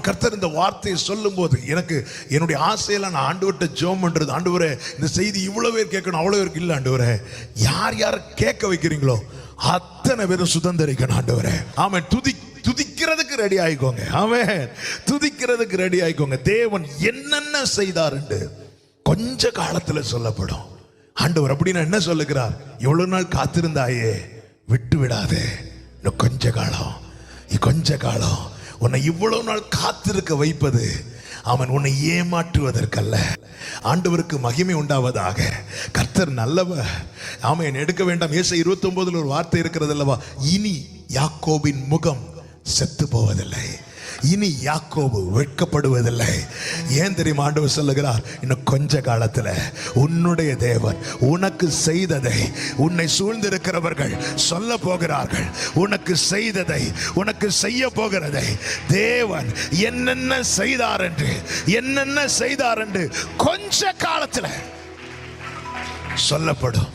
கர்த்தர் இந்த வார்த்தையை சொல்லும்போது எனக்கு என்னுடைய ஆசையில நான் ஆண்டவர்கிட்ட ஜோம் பண்றது ஆண்டவரே இந்த செய்தி இவ்வளவு பேர் கேட்கணும் அவ்வளோ பேருக்கு இல்ல ஆண்டவரே. யார் யார் கேட்க வைக்கிறீங்களோ அத்தனை பேரும் சுதந்திரிக்கணும் ஆண்டவரே. ஆமாம் துதி துதிக்கிறதுக்கு ரெடி ஆயிக்கோங்க. ஆமாம் துதிக்கிறதுக்கு ரெடி ஆயிக்கோங்க. தேவன் என்னென்ன செய்தாருண்டு கொஞ்ச காலத்துல சொல்லப்படும். ஆண்டவர் அப்படின்னு என்ன சொல்லுகிறார்? எவ்வளவு நாள் காத்திருந்தாயே விட்டு விடாதே இன்னும் கொஞ்ச காலம் கொஞ்ச காலம். உன்னை இவ்வளவு நாள் காத்திருக்க வைப்பது அவன் உன்னை ஏமாற்றுவதற்கல்ல. ஆண்டவருக்கு மகிமை உண்டாவதாக. கர்த்தர் நல்லவ ஆமாம் என்னை எடுக்க வேண்டாம். ஏசை இருபத்தொம்போதில் ஒரு வார்த்தை இருக்கிறது அல்லவா? இனி யாக்கோபின் முகம் செத்து போவதில்லை. இனி யாக்கோபு வெட்கப்படுவதில்லை. ஏன் தெரியுமா ஆண்டவர் சொல்லுகிறார்? இன்னும் கொஞ்ச காலத்துல உன்னுடைய தேவன் உனக்கு செய்ததை உன்னை சூழ்ந்திருக்கிறவர்கள் சொல்ல போகிறார்கள். உனக்கு செய்ததை உனக்கு செய்ய போகிறதை தேவன் என்னென்ன செய்தார் என்று என்னென்ன செய்தார் என்று கொஞ்ச காலத்துல சொல்லப்படும்.